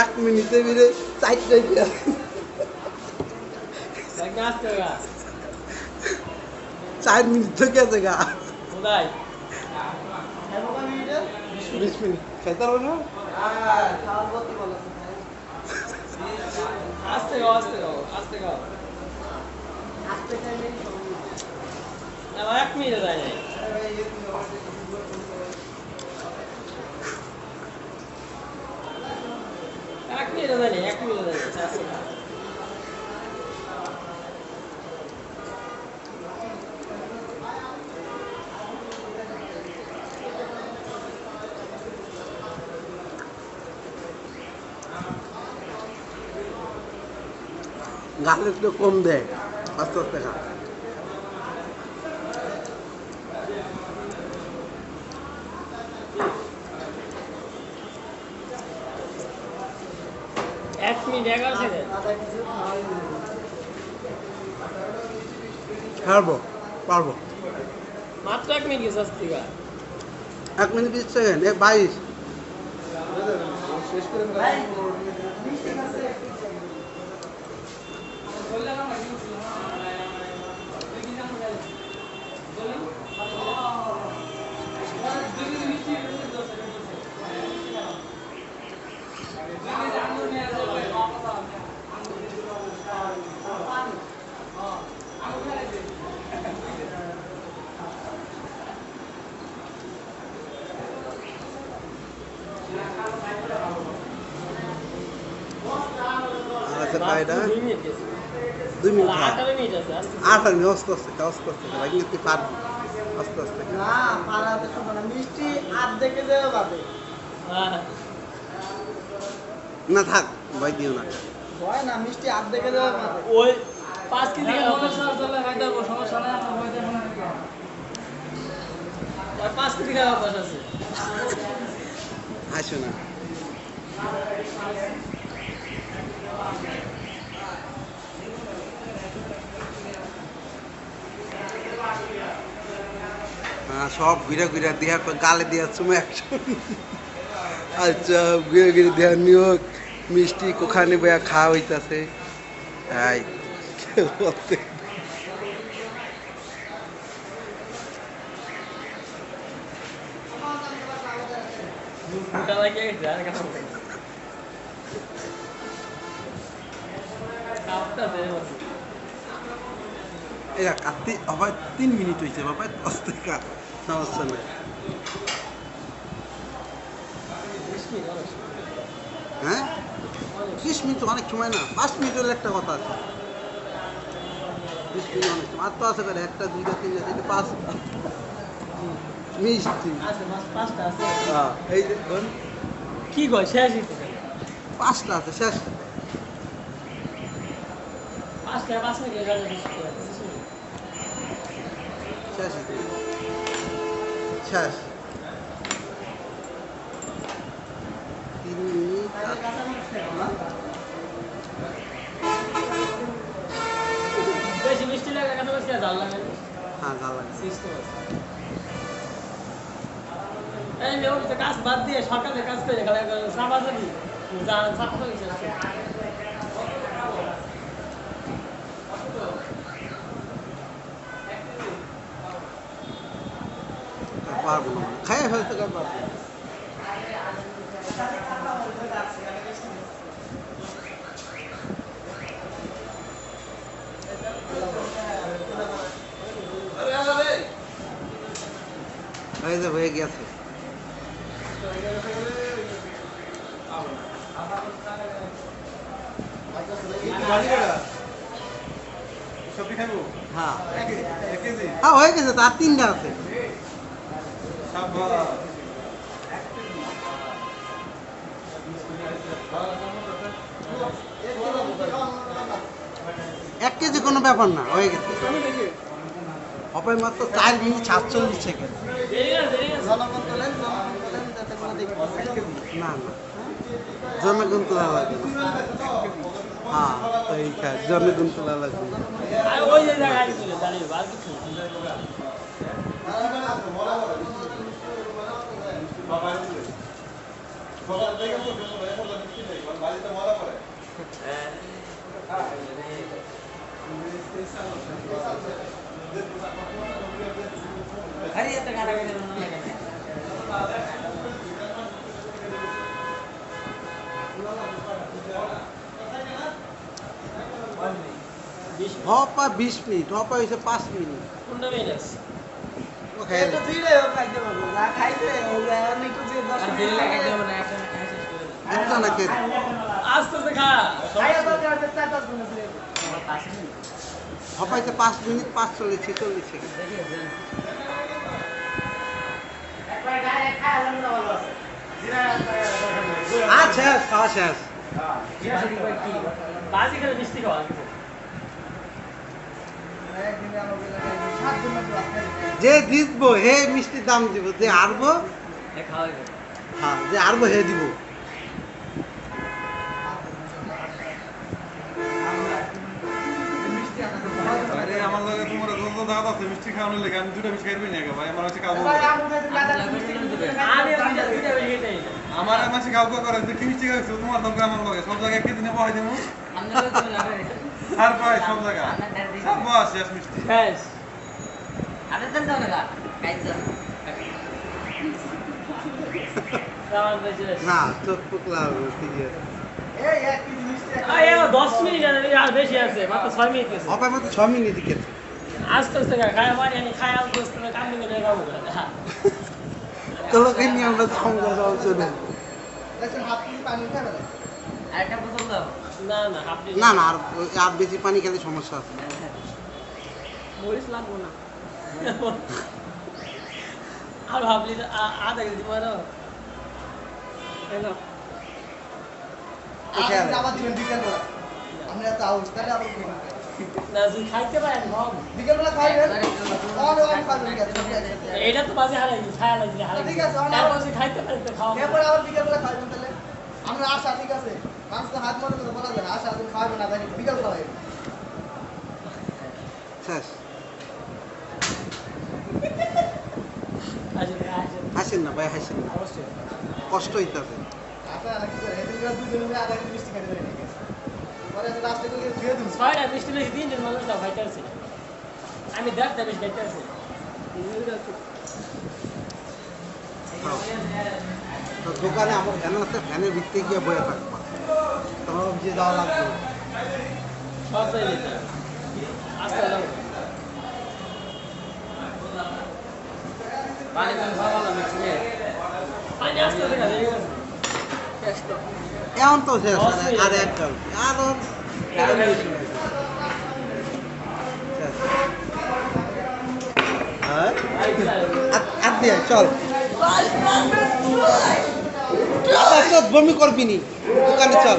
এক মিনিটে মিলে চারটে আসতে চার মিনিট থেকে আছে গা। বিশ মিনিট। খাইতে পারব না? আসতে গাও আসতে গাও আসতে গাও ভাই, এক মিনিটে যায় নাই এক মিনিটে যায় নাই এক মিনিটে যায় নাই আসতে গাও। গাছ একটু কম দেয় আস্তে আস্তে খা এক মিনিট এগারো সেকেন্ড। পারব পারব। মাত্র এক মিনিট গেছে আসতে গা এক মিনিট বিশ সেকেন্ড এক বাইশ। আর দুই মিনিট গেছে দুই মিনিট আঠারো আস্তে কিন্তু তুই পারবি আস্তে আস্তে না না দেওয়া না থাক ভয় দিও না ভয় না মিষ্টি দেওয়া ওই পাঁচ কেজি সমস্যা দেখো না পাঁচ কেজি খাওয়া আছে আসো না সব ঘুরে ঘুরে দেহা গালে দেওয়া চুমে আচ্ছা ঘুরে ঘুরে দেহা নিয়োগ মিষ্টি কোখানে বয়া খাওয়া হইতাছে। তাই এরা কাটতে আবার তিন মিনিট হয়েছে বাবা আস্তে কাট সমস্যা নেই। হ্যাঁ? বিশ মিনিট অনেক সময় না পাঁচ মিনিট হলে একটা কথা আছে। বিশ মিনিট অনেক সময় আর তো আছে করে একটা দুইটা তিনটা চারটে পাঁচ। মিষ্টি। হ্যাঁ, এই দেখুন কি শেষই তো পাঁচটা আছে শেষ পাঁচটা পাঁচ মিনিট লেগে যাবে, বিশ মিনিট, বিশ মিনিট। শেষ তিন বেশি মিষ্টি লাগে জাল লাগে হ্যাঁ ভালো লাগে। এই ওই কাজ বাদ দিয়ে সকালে কাজ করে গেলে সাবা যাবি যা সাবা যাবি শেষ করে। পারব না। খাইয়ে ফেলতে পারব। এই হয়ে গেছে। হ্যাঁ। হ্যাঁ হয়ে গেছে তার তিনটা আছে। এক কেজি কোনো ব্যাপার না, হয়ে গেছে। অপায় মাত্র চার মিনিট সাতচল্লিশ সেকেন্ড। না না। জনগণ তোলা লাগবে হ্যাঁ জনগণ তোলা লাগবে अरे पा हाँ, बीस मिनट हाँ, हो पा इसे पाँच मिनट मिनट হপাইতে পাঁচ মিনিট পাঁচ চল্লিশ ছেচল্লিশ সেকেন্ড। শেষ খাওয়া শেষ। বাজি খেলে মিষ্টি খাওয়া কিছু। একদিনে যে জিতবো হে মিষ্টির দাম দিব যে হারবো। হ্যাঁ যে হারবো হে দিব। আমার লগে তোমার যত দাঁত আছে মিষ্টি খাওয়ানোর লেগে আমি দুটো মিষ্টি খাইবি না কে ভাই আমার হচ্ছে মিষ্টি। আমার মাসে করে যে কি মিষ্টি খাইছো? তোমার দরকার আমার লগে। সব জায়গায় একই দিনে বহাই দেবো আপনারও তো লাগবে। আর পাই সব জায়গায়? সব বস শেষ মিষ্টি। শেষ। কেজি মিষ্টি আরে দশ মিনিট আর বেশি আছে মাত্র ছয় মিনিট গেছে আস্তে আস্তে খায় আমি আস্তে কাম হ্যাঁ নিয়ে আমরা চলে পানি না? না না না না আর আর বেশি পানি খেলে সমস্যা আছে। মরিচ লাগবো না। আর ভাবলি আধা কেজি মারো আবার? দিবেন তাহলে আবার খাবেন ঠিক আছে, এটা তো বাজে হারাই দিই লাগছে হারাই ঠিক আছে, আমার- তারপর যদি খাইতে পারেন তো খাওয়া আবার বিকেলবেলা খাইবেন তাহলে? আমরা আশা ঠিক আছে। মানুষ তো হাত মনে বলা যায় না। আশা তুমি খাওয়াবে না জানি বিকেল খাওয়াবে শেষ আসেন আসেন হাসেন না ভাই হাসেন না অবশ্যই কষ্ট হইতাছে আশা আর কি করে এদিন করে দুজন মিলে আধা কেজি মিষ্টি খাইতে পারি ঠিক আছে পরে লাস্টে করে ধুয়ে দিন ছয়টা মিষ্টি বেশি তিনজন মানুষ দাও খাইতে আসছে আমি দেড়টা বেশি খাইতে আসছি খাও। তো দোকানে আমার ফ্যান আছে ফ্যানের ভিতরে গিয়ে বয়ে থাকবা। তোমার যে যাওয়া লাগবে। পানি কম খাওয়া না মিষ্টি পানি আস্তে আস্তে খাবে শেষ তো এখন তো শেষ আর এক কাল আর চল বমি করবি নি দোকানে চল